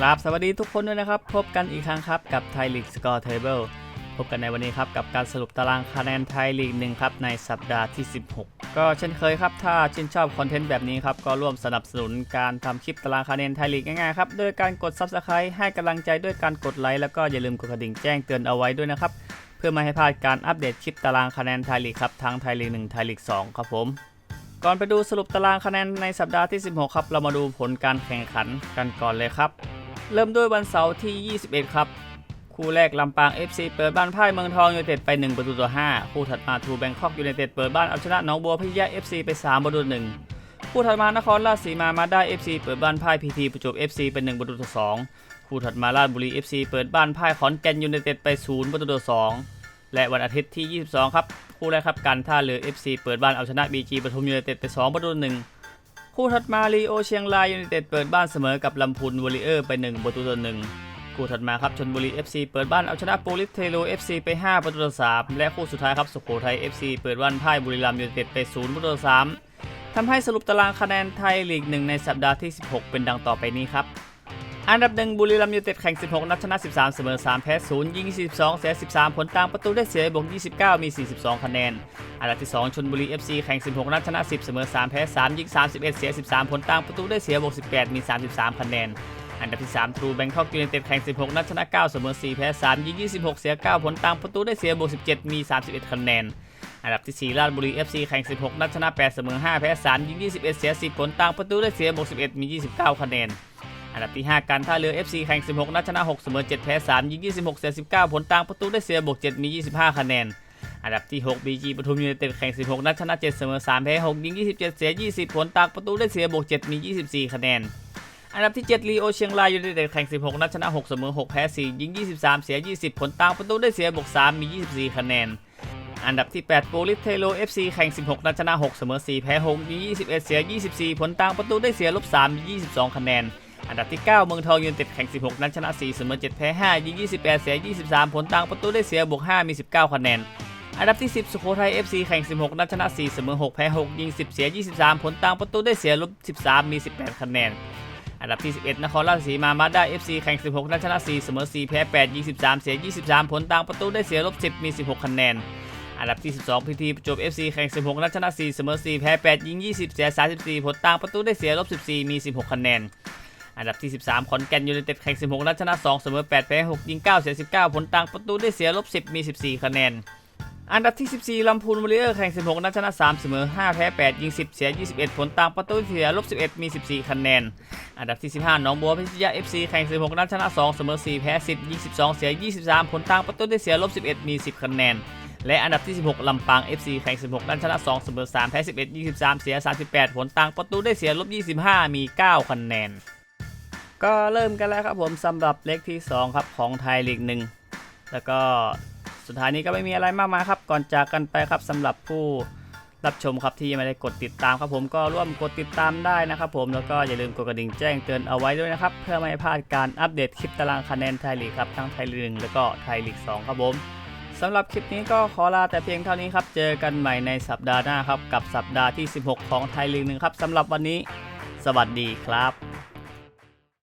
ครับสวัสดีทุกคนด้วยนะครับ พบกันอีกครั้งครับกับไทยลีกสกอร์เทเบิลพบกันในวันนี้ครับกับการสรุปตารางคะแนนไทยลีกหนึ่งครับในสัปดาห์ที่ 16 ก็เช่นเคยครับ ถ้าชื่นชอบคอนเทนต์แบบนี้ครับก็ร่วมสนับสนุนการทำคลิปตารางคะแนนไทยลีกง่ายๆครับด้วยการกด Subscribe ให้กำลังใจด้วยการกดไลค์แล้วก็อย่าลืมกดกระดิ่งแจ้งเตือนเอาไว้ด้วยนะครับเพื่อไม่ให้พลาดการอัปเดตคลิปตารางคะแนนไทยลีกครับทั้งไทยลีก1ไทยลีก2ครับผมก่อนไปดูสรุปตารางคะแนนในสัปดาห์ที่ 16 ครับ เรามาดูผลการแข่งขันกันก่อนเลยครับ เริ่มด้วยวันเสาร์ที่ 21 ครับ คู่แรกลำปาง FC เปิดบ้านพ่ายเมืองทองยูไนเต็ดไป 1 ประตูต่อ 5 คู่ถัดมาทูแบงคอกยูไนเต็ดเปิดบ้านเอาชนะหนองบัวพิทยา FC ไป 3 ประตูต่อ1คู่ถัดมานครราชสีมามาได้ FC เปิดบ้านพ่ายพีทีประจวบ FC เป็น 1 ประตูต่อ 2 คู่ถัดมาราชบุรี FC เปิดบ้านพ่ายขอนแก่นยูไนเต็ดไป 0 ประตูต่อ 2 และวันอาทิตย์ที่ 22 ครับ คู่แรกครับการท่าเรือ FC เปิดบ้านเอาชนะ BG ปทุมยูไนเต็ดไป 2 ประตูต่อหนึ่ง คู่ถัดมาลีโอเชียงรายยูไนเต็ดเปิดบ้านเสมอกับลำพูนวอริเออร์ไป 1 ประตูต่อหนึ่งคู่ถัดมาครับชนบุรี FC เปิดบ้านเอาชนะโปลิสเทโล FC ไป 5 ประตูต่อ3และคู่สุดท้ายครับสุโขทัย FC เปิดบ้านพ่ายบุรีรัมย์ยูไนเต็ดไป 0 ประตูต่อ3ทำให้สรุปตารางคะแนนไทยลีกหนึ่งในสัปดาห์ที่ 16 เป็นดังต่อไปนี้ครับ อันดับหนึ่งบุรีรัมย์ยูเต็ดแข่ง 16 นัดชนะ 13 เสมอ 3 แพ้ 0 ยิง 22 เสีย 13 ผลตามประตูได้เสียบวก 29 มี 42 คะแนน อันดับที่ 2 ชนบุรี FC แข่ง 16 นัดชนะ 10 เสมอ 3 แพ้ 3 ยิง 31 เสีย 13 ผลตามประตูได้เสียบวก 18 มี 33 คะแนน อันดับที่ 3 ทรูแบงคอกยูไนเต็ดแข่ง 16 นัดชนะ 9 เสมอ 4 แพ้ 3 ยิง 26 เสีย 9 ผลตามประตูได้เสียบวก 17 มี 31 คะแนนอันดับที่ 4 ราชบุรี FC แข่ง 16 นัดชนะ 8 เสมอ 5 แพ้ 3 ยิง 21 เสีย 10 ผลตามประตูได้เสียบวก11 มี 29 คะแนน อันดับที่ 5 การท่าเรือ FC แข่ง 16 นัดชนะ 6 เสมอ 7 แพ้ 3 ยิง 26 เสีย 19 ผลต่างประตูได้เสียบวก 7 มี 25 คะแนน อันดับที่ 6 BG ปทุมยูไนเต็ดแข่ง 16 นัดชนะ 7 เสมอ 3 แพ้ 6 ยิง 27 เสีย 20 ผลต่างประตูได้เสียบวก 7 มี 24 คะแนน อันดับที่ 7 ลีโอเชียงรายยูไนเต็ดแข่ง 16 นัดชนะ 6 เสมอ 6 แพ้ 4 ยิง 23 เสีย 20 ผลต่างประตูได้เสียบวก 3 มี 24 คะแนนอันดับที่ 8 โปลิสเทโล FC แข่ง 16 นัดชนะ 6 เสมอ 4 แพ้6ยิง21 เสีย 24 ผลต่างประตูได้เสียลบ3มี22 คะแนน อันดับที่ 9 เมืองทองยูนเต็ดแข่ง 16 นัดชนะ4เสมอ7แพ้5ยิง 28 เสีย 23 ผลต่างประตูได้เสียบวก 5 มี 19 คะแนน อันดับที่ 10 สุโขทัย FC แข่ง 16 นัดชนะ4เสมอ6แพ้6ยิง 10 เสีย 23 ผลต่างประตูได้เสียลบ13 มี 18 คะแนน อันดับที่ 11 นครราชสีมามาด้า FC แข่ง 16 นัดชนะ4เสมอ4แพ้8ยิง 13 เสีย 23 ผลต่างประตูได้เสียลบ10 มี 16 คะแนนอันดับที่ 12พีทีประจวบ FC แข่ง 16 นัดชนะ 4 เสมอ 4 แพ้ 8 ยิง 20 เสีย 34 ผลต่างประตูได้เสียลบ 14 มี 16 คะแนน อันดับที่ 13 ขอนแก่นยูไนเต็ดแข่ง 16 นัดชนะ 2 เสมอ 8 แพ้ 6 ยิง 9 เสีย 19 ผลต่างประตูได้เสียลบ 10 มี 14 คะแนน อันดับที่ 14 ลำพูนวอริเออร์แข่ง 16 นัดชนะ 3 เสมอ 5 แพ้ 8 ยิง 10 เสีย 21 ผลต่างประตูเสียลบ 11 มี 14 คะแนน อันดับที่ 15 หนองบัวพิทยา FC แข่ง 16 นัดชนะ 2 เสมอ 4 แพ้ 10 ยิง 12 เสีย 23 ผลต่างประตูได้เสียลบ 11 มี 10 คะแนนและอันดับที่ 16 ลำปาง FC แข่ง 16 นัดชนะ 2 เสมอ 3 แพ้ 11 23 เสีย 38 ผลต่างประตูได้เสียลบ 25 มี 9 คะแนน ก็เริ่มกันแล้วครับผมสำหรับเลขที่ 2 ครับของไทยลีกหนึ่งแล้วก็สุดท้ายนี้ก็ไม่มีอะไรมากมายครับ ก่อนจากกันไปครับสำหรับผู้รับชมครับที่ยังไม่ได้กดติดตามครับผมก็ร่วมกดติดตามได้นะครับผมแล้วก็อย่าลืมกดกระดิ่งแจ้งเตือนเอาไว้ด้วยนะครับ เพื่อไม่ให้พลาดการอัปเดตคลิปตารางคะแนนไทยลีกครับทั้งไทยลีกหนึ่งแล้วก็ไทยลีกสองครับผมสำหรับคลิปนี้ก็ขอลาแต่เพียงเท่านี้ครับเจอกันใหม่ในสัปดาห์หน้าครับกับสัปดาห์ที่ 16 ของไทยลีกหนึ่งครับสำหรับวันนี้ สวัสดีครับ